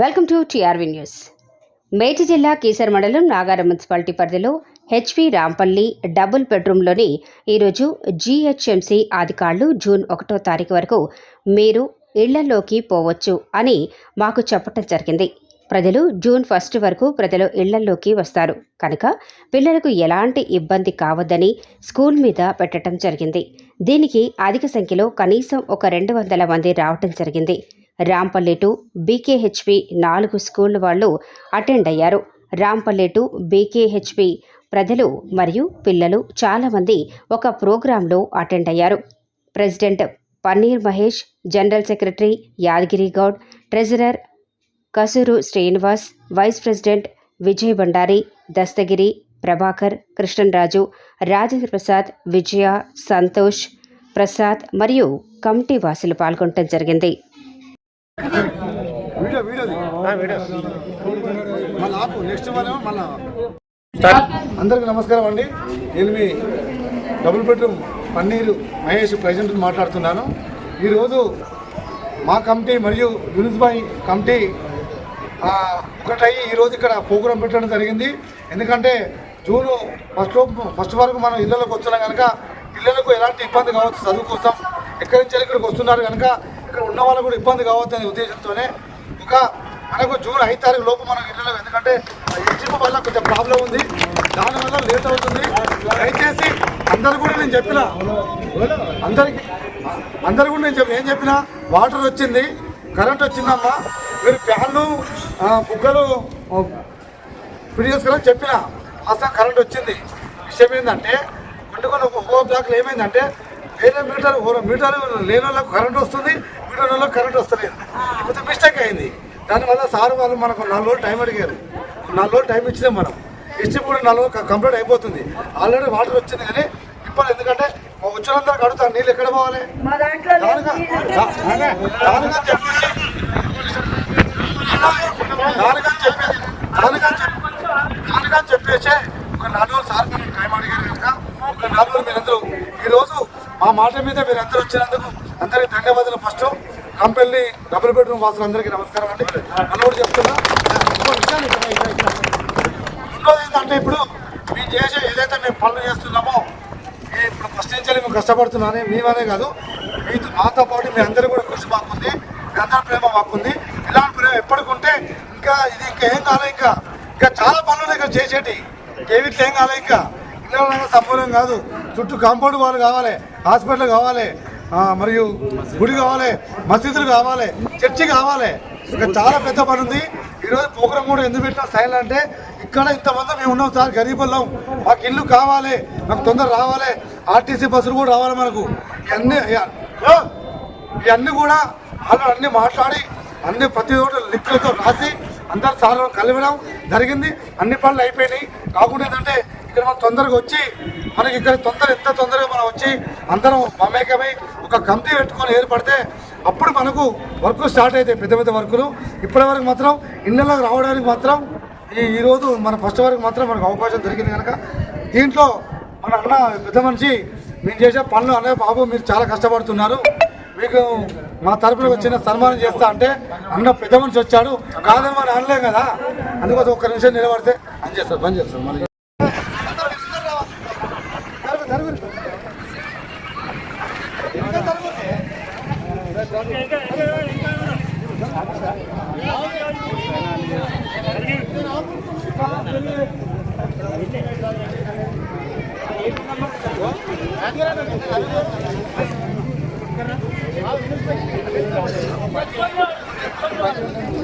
Welcome to TRV news. మేటి జిల్లా కీసర్ మండలం నాగారం మున్సిపాలిటీ పరిధిలో హెచ్వి రాంపల్లి డబుల్ బెడ్రూమ్లోని ఈరోజు జీహెచ్ఎంసీ అధికారులు జూన్ ఒకటో తారీఖు వరకు మీరు ఇళ్ళలోకి పోవచ్చు అని మాకు చెప్పటం జరిగింది. ప్రజలు జూన్ ఫస్ట్ వరకు ప్రజలు ఇళ్ళలోకి వస్తారు. కనుక పిల్లలకు ఎలాంటి ఇబ్బంది కావద్దని స్కూల్ మీద పెట్టడం జరిగింది. దీనికి అధిక సంఖ్యలో కనీసం ఒక రెండు వందల మంది రావటం జరిగింది. రాంపల్లి టు బీకేహెచ్పి నాలుగు స్కూల్ వాళ్ళు అటెండ్ అయ్యారు. రాంపల్లి టు బీకేహెచ్పి ప్రజలు మరియు పిల్లలు చాలామంది ఒక ప్రోగ్రాంలో అటెండ్ అయ్యారు. President Panneer Mahesh general secretary Yadagiri Goud treasurer Kasuru Srinivas vice president Vijay Bhandari Dasthagiri Prabhakar Krishnaraju Rajendra Prasad Vijaya Santosh Prasad మరియు కమిటీ వాసులు పాల్గొనడం జరిగింది. Video video. ఆపు నెక్స్ట్ మళ్ళా. అందరికీ నమస్కారం అండి. నేను మీ double bedroom Panneer Mahesh president మాట్లాడుతున్నాను. ఈరోజు మా కమిటీ మరియు యూనిస్బాయ్ కమిటీ ఒకటయ్యి ఈరోజు ఇక్కడ ప్రోగ్రాం పెట్టడం జరిగింది. ఎందుకంటే జూన్ ఫస్ట్ ఫస్ట్ వరకు మనం ఇళ్ళలోకి వస్తున్నాం కనుక ఇళ్ళలకు ఎలాంటి ఇబ్బంది కావచ్చు చదువు కోసం. ఎక్కడి నుంచి ఇక్కడికి వస్తున్నారు కనుక ఇక్కడ ఉన్న వాళ్ళకు కూడా ఇబ్బంది కావద్దు అనే ఉద్దేశంతోనే ఒక మనకు జూన్ ఐదు తారీఖు లోపు మనం ఇళ్ళలో ఎందుకంటే హెచ్ఎం వల్ల కొంచెం ప్రాబ్లం ఉంది. దానివల్ల లేట్ అవుతుంది. దయచేసి అందరు కూడా నేను చెప్పిన అందరికి అందరు కూడా నేను చెప్పిన ఏం చెప్పిన? వాటర్ వచ్చింది కరెంట్ వచ్చిందమ్మా. మీరు ఫ్యాన్లు బుగ్గలు ఫిట్ చేసుకుని చెప్పిన అసలు కరెంట్ వచ్చింది. విషయం ఏంటంటే కొన్ని కొన్ని ఒక్కో బ్లాక్లో ఏమైందంటే వేరే మీటర్ మీటర్లు మీటర్ లేని వాళ్ళకు కరెంట్ వస్తుంది. వాళ్ళకి కరెంట్ వస్తలేదు. కొంచెం మిస్టేక్ అయింది. దానివల్ల సార్ వాళ్ళు మనకు నాలుగు రోజులు టైం అడిగారు. నాలుగు రోజులు టైం ఇచ్చినాం మనం. ఇచ్చి కూడా నాలుగు రోజులు కంప్లీట్ అయిపోతుంది. ఆల్రెడీ వాటర్ వచ్చింది కానీ ఇప్పుడు ఎందుకంటే వచ్చినందరికి అడుగుతారు నీళ్ళు ఎక్కడ పోవాలి? చెప్పేసి దానికని చెప్పేసి దానికని చెప్పి దానికని చెప్పేసి ఒక నాలుగు రోజులు సార్ మీరు టైం అడిగారు కనుక ఒక నాలుగు రోజులు మీరందరూ ఈరోజు మా మాట మీద మీరు అందరూ వచ్చినందుకు అందరికీ ధన్యవాదాలు ఫస్ట్. కంపెనీ డబుల్ బెడ్రూమ్ వాసులందరికీ నమస్కారం అండి. నన్ను చెప్తున్నా. ఇంకో రెండోది ఏంటంటే ఇప్పుడు మేము చేసే ఏదైతే మేము పనులు చేస్తున్నామో ఇప్పుడు ప్రశ్నించాలి మేము కష్టపడుతున్నానే మేమనే కాదు. మీతో మాతో పాటు మీ అందరూ కూడా కృషి మాకుంది మీ అందరి ప్రేమ మాకుంది. ఇలాంటి ప్రేమ ఎప్పటికుంటే ఇంకా ఇది ఇంకా ఏం కాలే ఇంకా. ఇంకా చాలా పనులు ఇక్కడ చేసేటి. కేవీట్లు ఏం కాలే ఇంకా. ఇళ్ళ సంపూర్ణం కాదు. చుట్టూ కాంపౌండ్ వాళ్ళు కావాలి హాస్పిటల్ కావాలి మరియు గుడి కావాలి మసీదులు కావాలి చర్చి కావాలి. ఇంకా చాలా పెద్ద పని ఉంది. ఈరోజు ప్రోగ్రామ్ కూడా ఎందుకు పెట్టినా స్థాయిలో అంటే ఇక్కడ ఇంతమంది మేము ఉన్నాం సార్ గరీబుల్లం మాకు ఇల్లు కావాలి మాకు తొందర రావాలి. ఆర్టీసీ బస్సులు కూడా రావాలి మనకు. ఇవన్నీ ఇవన్నీ కూడా వాళ్ళు అన్ని మాట్లాడి అన్ని ప్రతి ఒక్కటి లిస్టులతో రాసి అందరు సార్ కలిపడం జరిగింది. అన్ని పనులు అయిపోయినాయి. కాకుండా ఏంటంటే ఇక్కడ మనం తొందరగా వచ్చి మనకి ఇక్కడ తొందర ఎంత తొందరగా మనం వచ్చి అందరం మమేకమై ఒక కమిటీ పెట్టుకొని ఏర్పడితే అప్పుడు మనకు వర్క్ స్టార్ట్ అవుతాయి పెద్ద పెద్ద వర్కులు. ఇప్పటి వరకు మాత్రం ఇళ్ళలోకి రావడానికి మాత్రం ఈ ఈరోజు మన ఫస్ట్ వరకు మాత్రం మనకు అవకాశం దొరికింది కనుక దీంట్లో మన అన్న పెద్ద మనిషి మేము చేసే పనులు అనే బాబు మీరు చాలా కష్టపడుతున్నారు. మీకు మా తరపున వచ్చిన సన్మానం చేస్తా అంటే అన్న పెద్ద మనిషి వచ్చాడు. కాదని మనం అనలేం కదా. అందుకోసం ఒక్క నిమిషం నిలబడితే అని చేస్తారు పని చేస్తారు మళ్ళీ Thank you.